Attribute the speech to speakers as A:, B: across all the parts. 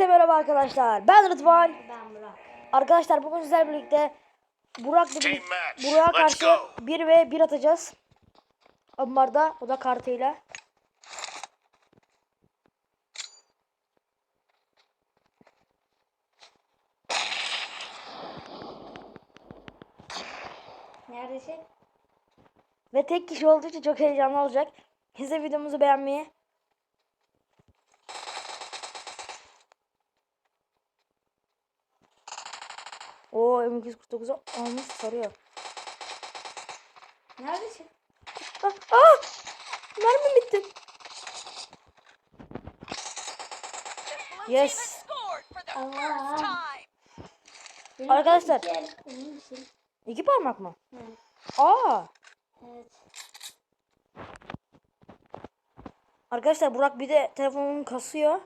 A: Herkese merhaba arkadaşlar. Ben Rıdvan.
B: Ben Burak.
A: Arkadaşlar bugün sizlerle birlikte Burak'la
C: match.
A: Burak'a karşı
C: go.
A: 1 ve 1 atacağız. Ambarda o da kartıyla.
B: Neredesin?
A: Ve tek kişi olduğu için çok heyecanlı olacak. Siz de videomuzu beğenmeyi Oo M249'u almış sarıyor.
B: Neredesin?
A: Ah, ah! Mermi bitti. Yes.
B: Allah.
A: Arkadaşlar.
B: iki
A: parmak mı?
B: Hı.
A: Aa.
B: Evet.
A: Arkadaşlar Burak bir de telefonum kasıyor.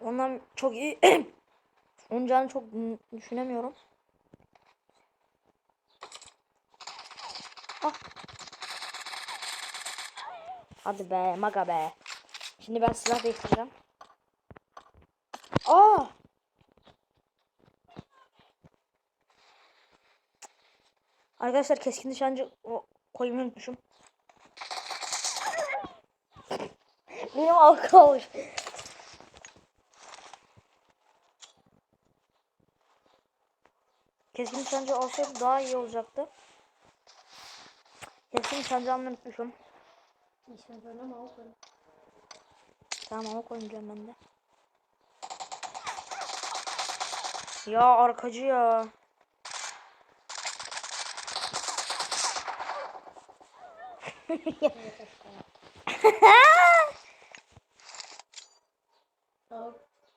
A: Ondan çok iyi. Onun çok düşünemiyorum. Ah. Hadi be maga be. Şimdi ben silah değiştireceğim. Aa. Arkadaşlar keskin nişancı koymayı unutmuşum. Benim halka olmuş. Keskin nişancı olsaydı daha iyi olacaktı. Nişancı almayı unutmuşum.
B: İşin bana mı oldu?
A: Tamam ama koymayacağım ben de. Ya arkacı ya.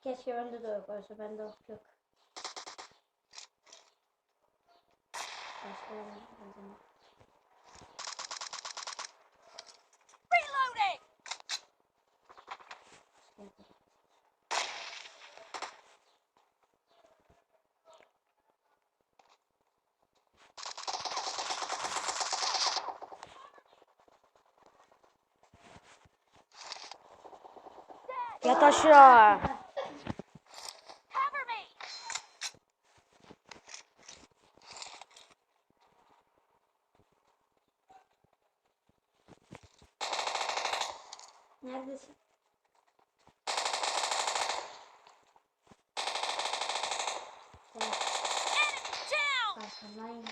B: Keşke bende de yok olsa. Bende ok yok. Başka
A: Yat aşağı.
B: Neredesin? Gel. Arkamdayım.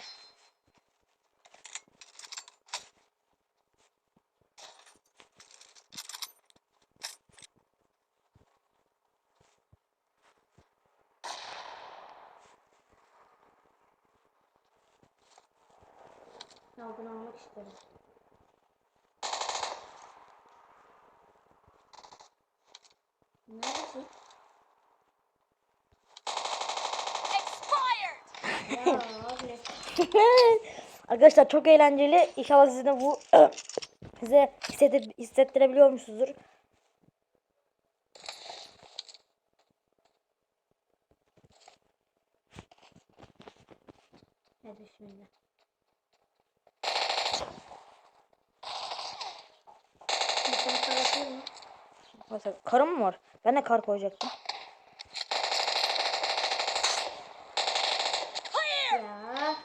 B: Ya bunu almak isterim. Neredesin? Ya abi.
A: Arkadaşlar çok eğlenceli. İnşallah size de bu size hissettir, hissettirebiliyormuşuzdur.
B: Hadi bismillah. Mı?
A: Mesela karım mı var? Ben de kar koyacaktım.
B: Ya.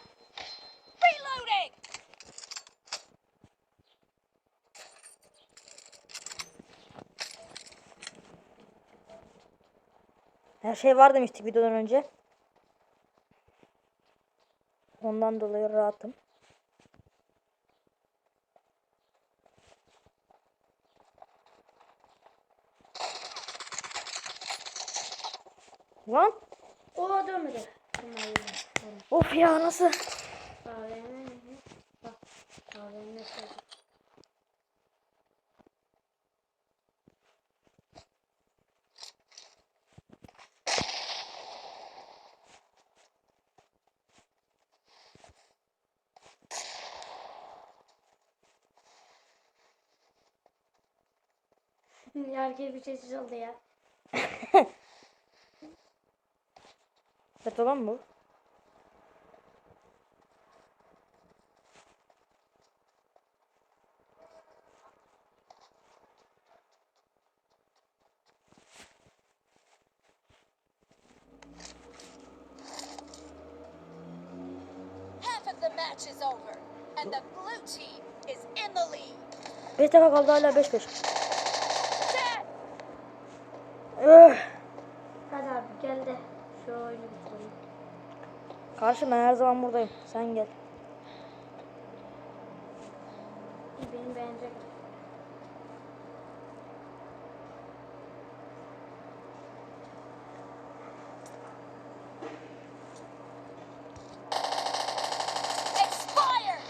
A: Her şey var demiştik videodan önce. Ondan dolayı rahatım. Lan
B: O dönmedi.
A: Of ya nasıl?
B: Herkes bir sessiz oldu ya
A: tahta lan bu. Beş defa kaldı hala 5-5.
C: Beş beş.
A: Öh.
B: Hadi abi geldi şu oyunu bitirelim.
A: Karşı ben her zaman buradayım. Sen gel.
B: Beni beğenecek.
C: Expired!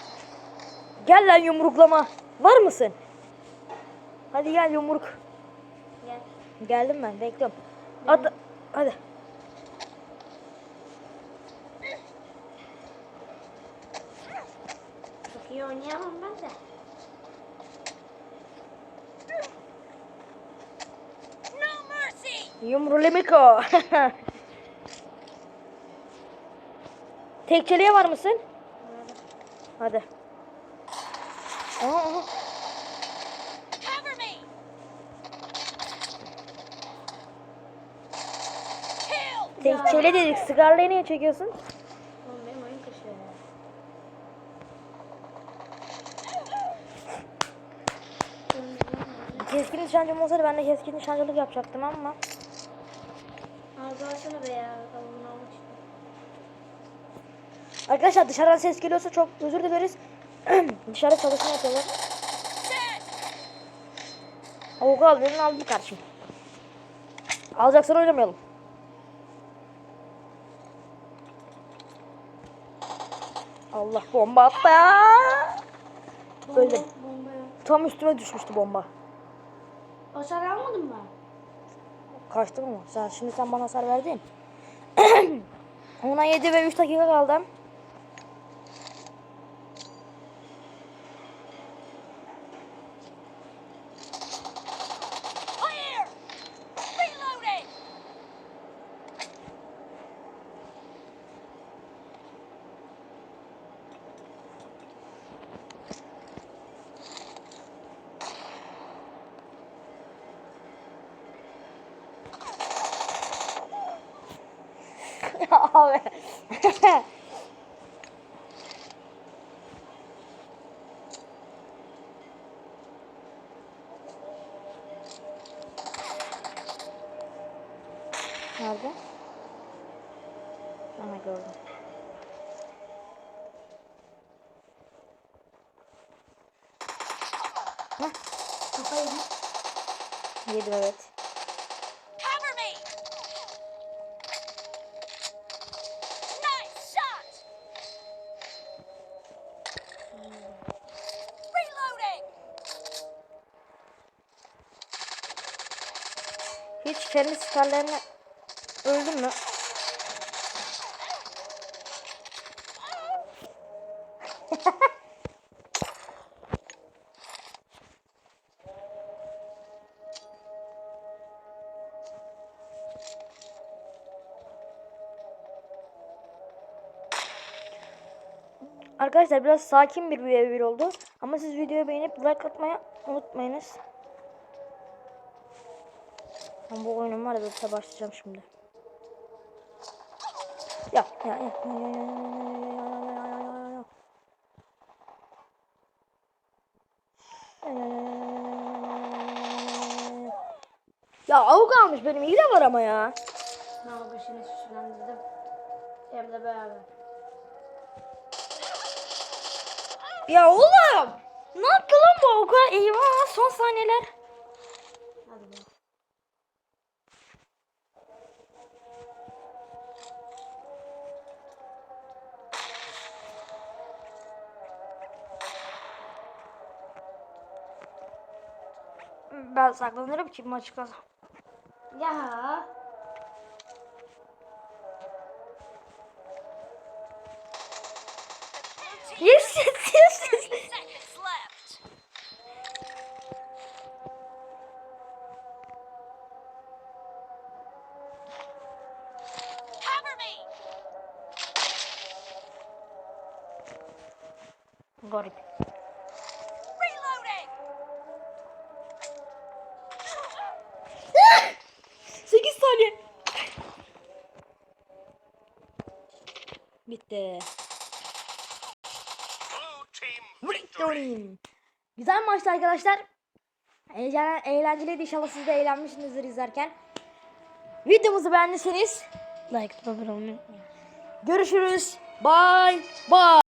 A: Gel lan yumruklama. Var mısın? Hadi gel yumruk.
B: Gel.
A: Geldim ben bekliyorum. At hadi.
B: İyi oynayamam ben de.
C: Yumrulu
A: Miko. Tekçeliğe var mısın? Hadi.
C: Aa,
A: aa. Dedik. Sigarlayı niye çekiyorsun? Nişancım olsaydı ben de keskin nişancılık yapacaktım ama.
B: Ağzı açsana be ya.
A: Arkadaşlar dışarıdan ses geliyorsa çok özür dileriz. Dışarı çalışma yapıyorlar. Avukat al birini aldım kardeşim. Alacaksan oynamayalım. Allah bomba attı. Öldüm. Tam üstüme düşmüştü bomba.
B: Hasar almadın mı?
A: Kaçtı mı? Sen, şimdi sen bana hasar verdin. Ona 7 ve 3 dakika kaldı. Abi. Nerede? Aha gördüm. Heh,
B: Kafayı
A: yedim evet. Hiç kendi siperlerine öldün mü? Arkadaşlar biraz sakin bir bir oldu. Ama siz videoyu beğenip like atmayı unutmayınız. Ben bu oyunun var ya başlayacağım şimdi. Ya ya ya ya ya ya ya ya ya ya ya avuk almış benim iyi de var ama ya.
B: Sınav başını süslendirdim. Hem de beraber.
A: Ya oğlum. Ne yaptı lan bu avuka? Eyvah son saniyeler. ben saklanırım ki bunu açıklasam.
B: Ya.
A: Yes, yes, yes, yes. Garip. Bitti. Victory. Güzel maçtı arkadaşlar. Eğlen, eğlenceliydi inşallah siz de eğlenmişsinizdir izlerken. Videomuzu beğendiyseniz
B: Like, abone olmayı unutmayın.
A: görüşürüz. Bye bye.